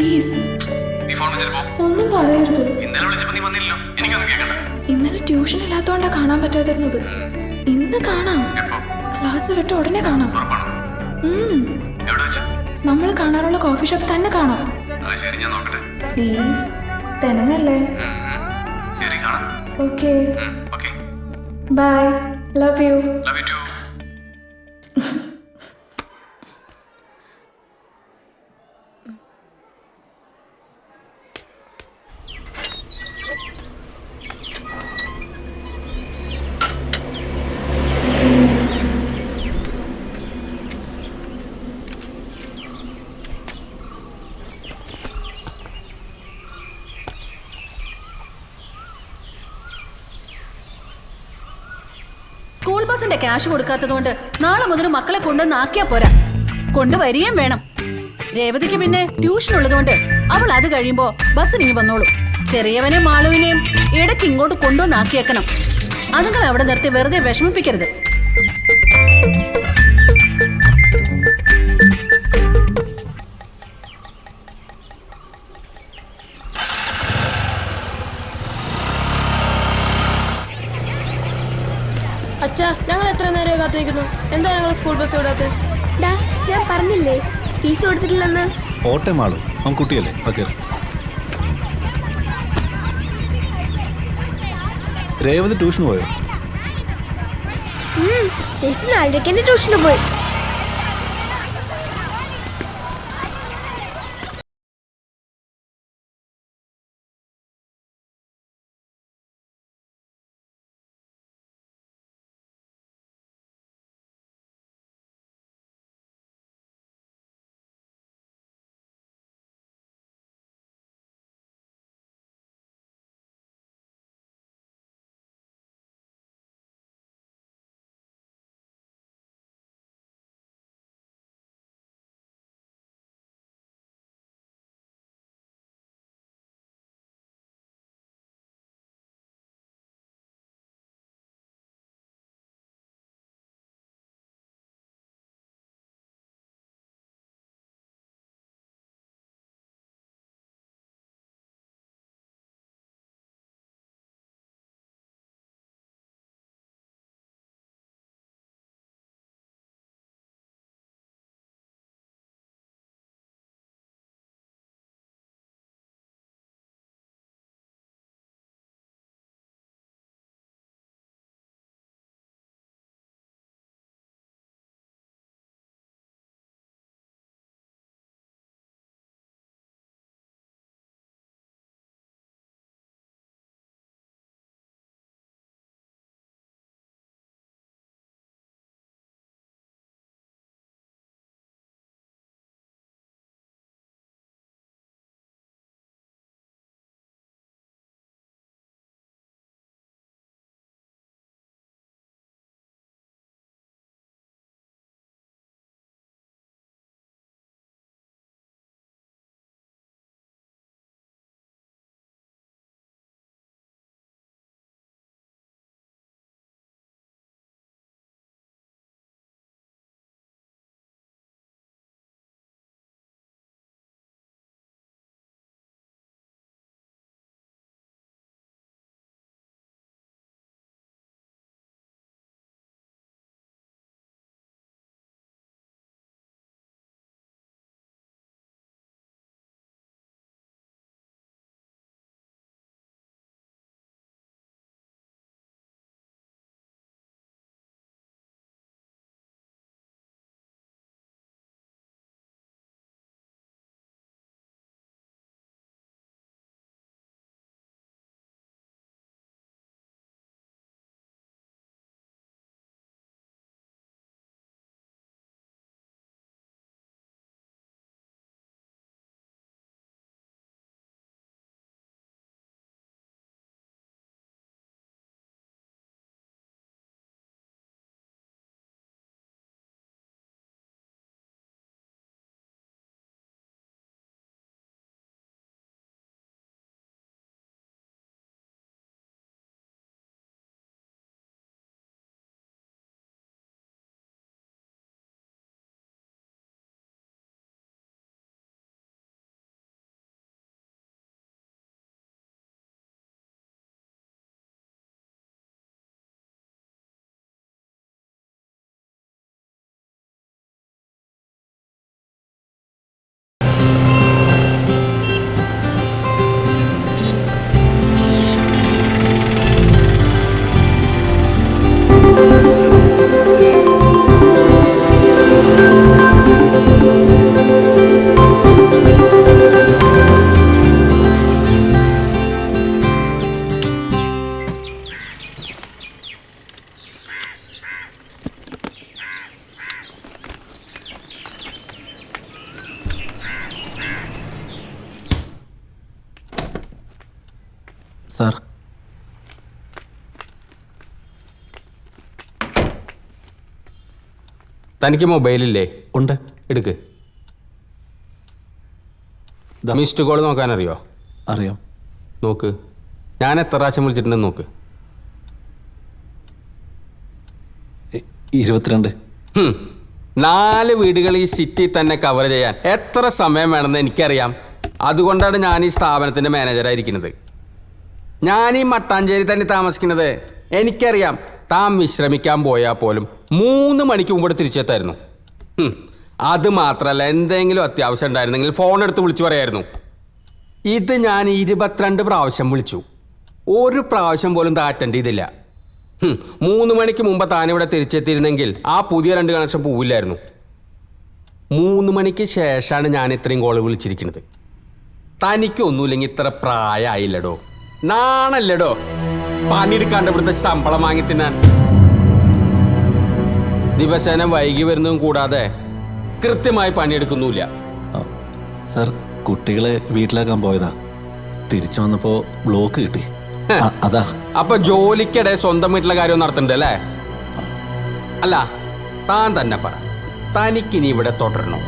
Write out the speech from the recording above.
Please. ഒന്നും പറയരുത്. ഇന്നലെ ട്യൂഷൻ ഇല്ലാത്തോണ്ടാ കാണാൻ പറ്റാതിരുന്നത്. ഇന്ന് കാണാം. ക്ലാസ് വിട്ട് ഉടനെ കാണാം. നമ്മൾ കാണാറുള്ള കോഫി ഷോപ്പ് തന്നെ കാണാം. Please. പെണങ്ങല്ലേ okay. Bye. Love you love you school ബസിന്റെ ക്യാഷ് കൊടുക്കാത്തതുകൊണ്ട് നാളെ മുതൽ മക്കളെ കൊണ്ടുവന്ന് ആക്കിയാ പോരാ. കൊണ്ടുവരികയും വേണം. രേവതിക്ക് പിന്നെ ട്യൂഷൻ ഉള്ളതുകൊണ്ട് അവൾ അത് കഴിയുമ്പോ ബസ്സിനിങ്ങി വന്നോളൂ. ചെറിയവനെയും മാളുവിനെയും ഇടയ്ക്ക് ഇങ്ങോട്ട് കൊണ്ടുവന്നാക്കിയേക്കണം അതുങ്ങളെ അവിടെ നിർത്തി വെറുതെ വിഷമിപ്പിക്കരുത്. അച്ഛാ ഞങ്ങൾ എത്ര നേരം കാത്തിരിക്കുന്നു? എന്താ ഞങ്ങൾ സ്കൂൾ ബസ് വിടാത്തത് ഡാ ഞാൻ പറഞ്ഞില്ലേ ഫീസ് കൊടുത്തിട്ടില്ലെന്ന്? ഓട്ടം മാളു അവൻ കുട്ടിയല്ലേ ഓക്കെ രേവതി ട്യൂഷന് പോയോ? ചേച്ചി നാലരയ്ക്ക് തന്നെ ട്യൂഷന് പോയി. തനിക്ക് മൊബൈലില്ലേ ഉണ്ട്. എടുക്ക്. മിസ്ഡ് കോൾ നോക്കാനറിയോ? അറിയാം. നോക്ക്. ഞാൻ എത്ര പ്രാവശ്യം വിളിച്ചിട്ടുണ്ടെന്ന് നോക്ക്. ഇരുപത്തിരണ്ട്. നാല് വീടുകൾ ഈ സിറ്റി തന്നെ കവർ ചെയ്യാൻ എത്ര സമയം വേണമെന്ന് എനിക്കറിയാം. അതുകൊണ്ടാണ് ഞാൻ ഈ സ്ഥാപനത്തിന്റെ മാനേജറായിരിക്കുന്നത് ഞാൻ ഈ മട്ടാഞ്ചേരി തന്നെ താമസിക്കുന്നത്. എനിക്കറിയാം താൻ വിശ്രമിക്കാൻ പോയാൽ പോലും മൂന്ന് മണിക്ക് മുമ്പ് തിരിച്ചെത്തായിരുന്നു. അത് മാത്രമല്ല എന്തെങ്കിലും അത്യാവശ്യം ഉണ്ടായിരുന്നെങ്കിൽ ഫോൺ എടുത്ത് വിളിച്ചു പറയായിരുന്നു. ഇത് ഞാൻ ഇരുപത്തിരണ്ട് പ്രാവശ്യം വിളിച്ചു. ഒരു പ്രാവശ്യം പോലും താ അറ്റൻഡ് ചെയ്തില്ല. മൂന്ന് മണിക്ക് മുമ്പ് താനിവിടെ തിരിച്ചെത്തിയിരുന്നെങ്കിൽ ആ പുതിയ രണ്ട് കണക്ഷൻ പോവില്ലായിരുന്നു. മൂന്ന് മണിക്ക് ശേഷമാണ് ഞാൻ ഇത്രയും കോൾ വിളിച്ചിരിക്കുന്നത്. തനിക്കൊന്നുമില്ലെങ്കിൽ ഇത്ര പ്രായമായില്ലടോ. നാണല്ലടോ. പണിയെടുക്കാണ്ട് ഇവിടുത്തെ ശമ്പളം വാങ്ങി തിന്നാൻ. ദിവസേന വൈകി വരുന്നതും കൂടാതെ കൃത്യമായി പണിയെടുക്കുന്നുമില്ല. സർ കുട്ടികളെ വീട്ടിലാക്കാൻ പോയതാ. തിരിച്ചു വന്നപ്പോ ബ്ലോക്ക് കിട്ടി. അതാ. അപ്പൊ ജോലിക്കിടെ സ്വന്തം വീട്ടിലെ കാര്യം നടത്തണ്ട അല്ലേ? അല്ല താൻ തന്നെ പറ. തനിക്കിനി ഇവിടെ തുടരണോ?